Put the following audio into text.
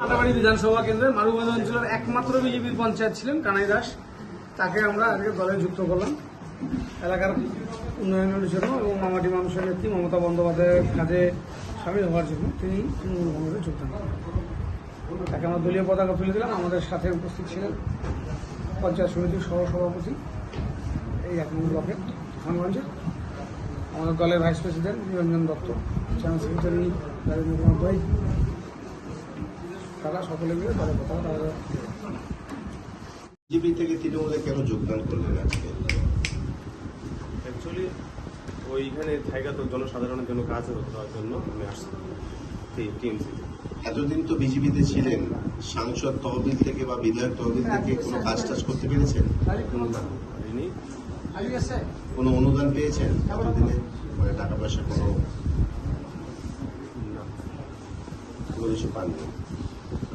কাটাবাড়ি বিধানসভা কেন্দ্রের মারুগঞ্জ অঞ্চলের একমাত্র বিজেপির পঞ্চায়েত ছিলেন কানাই দাস। তাকে আমরা আজকে দলে যুক্ত করলাম। এলাকার উন্নয়নের জন্য এবং মামাটি মানুষের নেত্রী মমতা বন্দ্যোপাধ্যায়ের কাজে সামিল হওয়ার জন্য তিনি তৃণমূল কংগ্রেসে যোগদান করেন। তাকে আমরা দলীয় পতাকা তুলে দিলাম। আমাদের সাথে উপস্থিত ছিলেন পঞ্চায়েত সমিতির সহসভাপতি এই এক নম্বর ব্লকের তুফানগঞ্জের আমাদের দলের vice president Niranjan Dutta, channel secretary Rajendra Kumar দই তারা সকলে মিলে দলের পতাকা তারা বিজেপি থেকে তৃণমূলে কেন যোগদান করলেন আজকে? অ্যাকচুয়ালি ওইখানে জায়গা তো জনসাধারণের জন্য কাজ করার জন্য আমি আসছি। টিএমসিতে এতদিন তো বিজেপিতে ছিলেন। সাংসদ তহবিল থেকে বা বিধায়ক তহবিল থেকে কোনো কাজ টাজ করতে পেরেছেন? কোনো অনুদান পেয়েছেন এতদিনে? মানে টাকা পয়সা কোনো না। কোনো কিছু পাননি?